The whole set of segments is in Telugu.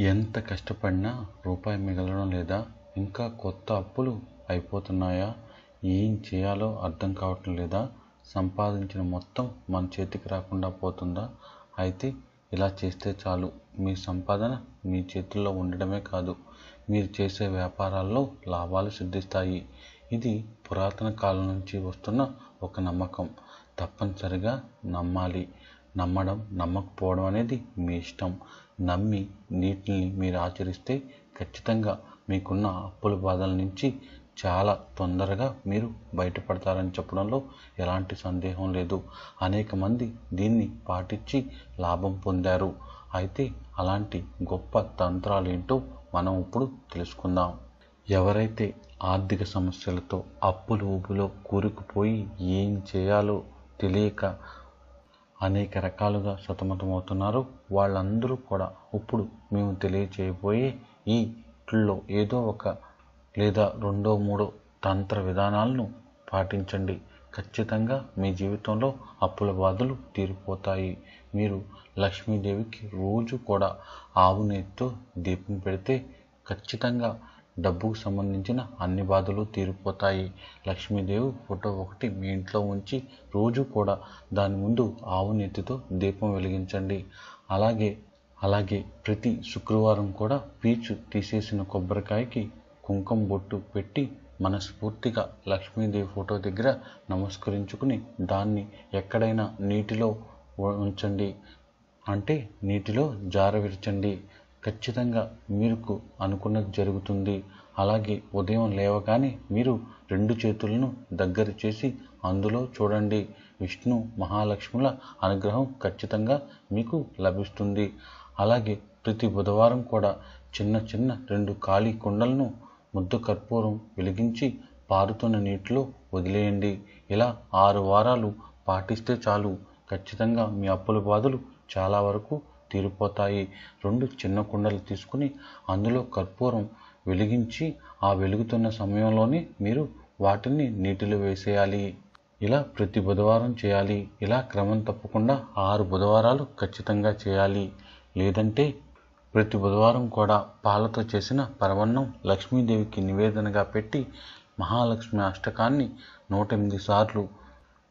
ఎంత కష్టపడినా రూపాయి మిగలడం లేదా ఇంకా కొత్త అప్పులు అయిపోతున్నాయా? ఏం చేయాలో అర్థం కావటం లేదా? సంపాదించిన మొత్తం మన చేతికి రాకుండా పోతుందా? అయితే ఇలా చేస్తే చాలు. మీ సంపాదన మీ చేతుల్లో ఉండడమే కాదు మీరు చేసే వ్యాపారాల్లో లాభాలు సిద్ధిస్తాయి. ఇది పురాతన కాలం నుంచి వస్తున్న ఒక నమ్మకం. తప్పనిసరిగా నమ్మాలి. నమ్మడం నమ్మకపోవడం అనేది మీ ఇష్టం. నమ్మి నీటిని మీరు ఆచరిస్తే ఖచ్చితంగా మీకున్న అప్పుల బాధల నుంచి చాలా తొందరగా మీరు బయటపడతారని చెప్పడంలో ఎలాంటి సందేహం లేదు. అనేక మంది దీన్ని పాటించి లాభం పొందారు. అయితే అలాంటి గొప్ప తంత్రాలు ఏంటో మనం ఇప్పుడు తెలుసుకుందాం. ఎవరైతే ఆర్థిక సమస్యలతో అప్పులు ఊపులో కూరుకుపోయి ఏం చేయాలో తెలియక అనేక రకాలుగా సతమతమవుతున్నారు. వాళ్ళందరూ కూడా ఇప్పుడు మేము తెలియచేయబోయే ఈ వీటిల్లో ఏదో ఒక లేదా రెండో మూడో తంత్ర విధానాలను పాటించండి. ఖచ్చితంగా మీ జీవితంలో అప్పుల బాధలు తీరిపోతాయి. మీరు లక్ష్మీదేవికి రోజు కూడా ఆవు నెయ్యితో దీపం పెడితే ఖచ్చితంగా డబ్బుకు సంబంధించిన అన్ని బాధలు తీరిపోతాయి. లక్ష్మీదేవి ఫోటో ఒకటి మీ ఇంట్లో ఉంచి రోజు కూడా దాని ముందు ఆవు నెత్తితో దీపం వెలిగించండి. అలాగే అలాగే ప్రతి శుక్రవారం కూడా పీచు తీసేసిన కొబ్బరికాయకి కుంకుమ బొట్టు పెట్టి మనస్ఫూర్తిగా లక్ష్మీదేవి ఫోటో దగ్గర నమస్కరించుకుని దాన్ని ఎక్కడైనా నీటిలో ఉంచండి. అంటే నీటిలో జార విరచండి ఖచ్చితంగా మీకు అనుకున్నది జరుగుతుంది. అలాగే ఉదయం లేవగానే మీరు రెండు చేతులను దగ్గర చేసి అందులో చూడండి. విష్ణు మహాలక్ష్ముల అనుగ్రహం ఖచ్చితంగా మీకు లభిస్తుంది. అలాగే ప్రతి బుధవారం కూడా చిన్న చిన్న రెండు ఖాళీ కుండలను ముద్ద కర్పూరం వెలిగించి పారుతున్న నీటిలో వదిలేయండి. ఇలా ఆరు వారాలు పాటిస్తే చాలు. ఖచ్చితంగా మీ అప్పుల బాధలు చాలా వరకు తీరిపోతాయి. రెండు చిన్న కుండలు తీసుకుని అందులో కర్పూరం వెలిగించి ఆ వెలుగుతున్న సమయంలోనే మీరు వాటిని నీటిలో వేసేయాలి. ఇలా ప్రతి బుధవారం చేయాలి. ఇలా క్రమం తప్పకుండా ఆరు బుధవారాలు ఖచ్చితంగా చేయాలి. లేదంటే ప్రతి బుధవారం కూడా పాలతో చేసిన పరవన్నం లక్ష్మీదేవికి నివేదనగా పెట్టి మహాలక్ష్మి అష్టకాన్ని నూట ఎనిమిది సార్లు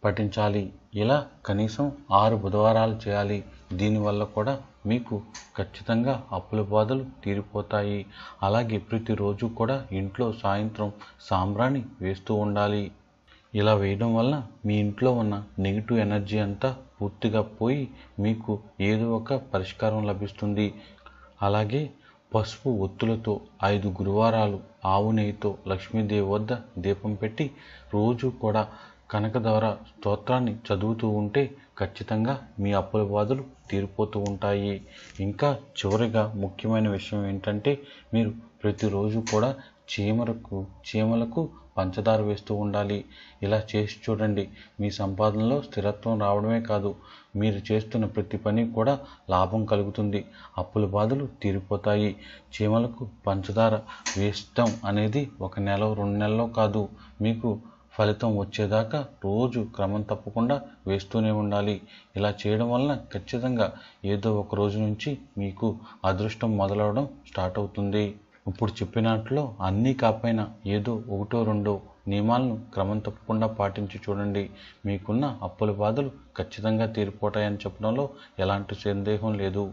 పఠించాలి. ఇలా కనీసం ఆరు బుధవారాలు చేయాలి. దీనివల్ల కూడా మీకు ఖచ్చితంగా అప్పుల బాధలు తీరిపోతాయి. అలాగే ప్రతిరోజు కూడా ఇంట్లో సాయంత్రం సాంబ్రాణి వేస్తూ ఉండాలి. ఇలా వేయడం వల్ల మీ ఇంట్లో ఉన్న నెగిటివ్ ఎనర్జీ అంతా పూర్తిగా పోయి మీకు ఏదో ఒక పరిష్కారం లభిస్తుంది. అలాగే పసుపు ఒత్తులతో ఐదు గురువారాలు ఆవు నెయ్యితో లక్ష్మీదేవి వద్ద దీపం పెట్టి రోజు కూడా కనకధార స్తోత్రాన్ని చదువుతూ ఉంటే ఖచ్చితంగా మీ అప్పుల బాధలు తీరిపోతూ ఉంటాయి. ఇంకా చివరిగా ముఖ్యమైన విషయం ఏంటంటే మీరు ప్రతిరోజు కూడా చీమలకు చీమలకు పంచదార వేస్తూ ఉండాలి. ఇలా చేసి చూడండి. మీ సంపాదనలో స్థిరత్వం రావడమే కాదు మీరు చేస్తున్న ప్రతి పని కూడా లాభం కలుగుతుంది. అప్పుల బాధలు తీరిపోతాయి. చీమలకు పంచదార వేస్తాం అనేది ఒక నెల రెండు నెలలో కాదు. మీకు ఫలితం వచ్చేదాకా రోజు క్రమం తప్పకుండా వేస్తూనే ఉండాలి. ఇలా చేయడం వలన ఖచ్చితంగా ఏదో ఒక రోజు నుంచి మీకు అదృష్టం మొదలవడం స్టార్ట్ అవుతుంది. ఇప్పుడు చెప్పినట్లో అన్నీ కాపైన ఏదో ఒకటో రెండో నియమాలను క్రమం తప్పకుండా పాటించి చూడండి. మీకున్న అప్పుల బాధలు ఖచ్చితంగా తీరిపోతాయని చెప్పడంలో ఎలాంటి సందేహం లేదు.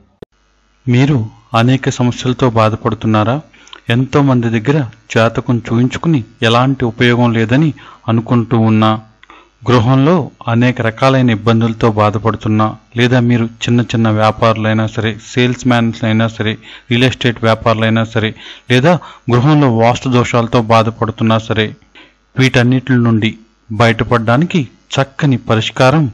మీరు అనేక సమస్యలతో బాధపడుతున్నారా? ఎంతో మంది దగ్గర జాతకం చూయించుకుని ఎలాంటి ఉపయోగం లేదని అనుకుంటూ ఉన్నా. గృహంలో అనేక రకాలైన ఇబ్బందులతో బాధపడుతున్నా. లేదా మీరు చిన్న చిన్న వ్యాపారులైనా సరే సేల్స్ మ్యాన్స్ అయినా సరే రియల్ ఎస్టేట్ వ్యాపారులైనా సరే లేదా గృహంలో వాస్తు దోషాలతో బాధపడుతున్నా సరే వీటన్నిటి నుండి బయటపడడానికి చక్కని పరిష్కారం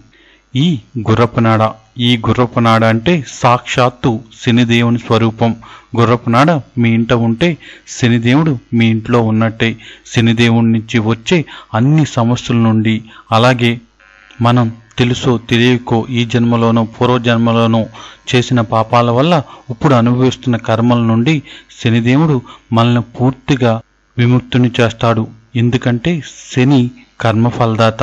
ఈ గుర్రపునాడ ఈ గుర్రపునాడ అంటే సాక్షాత్తు శనిదేవుని స్వరూపం. గుర్రపునాడ మీ ఇంట ఉంటే శనిదేవుడు మీ ఇంట్లో ఉన్నట్టే. శనిదేవుడి నుంచి వచ్చే అన్ని సమస్యల నుండి. అలాగే మనం తెలుసో తెలియకో ఈ జన్మలోనో పూర్వజన్మలోనో చేసిన పాపాల వల్ల ఇప్పుడు అనుభవిస్తున్న కర్మల నుండి శనిదేవుడు మనల్ని పూర్తిగా విముక్తుని చేస్తాడు. ఎందుకంటే శని కర్మఫలదాత.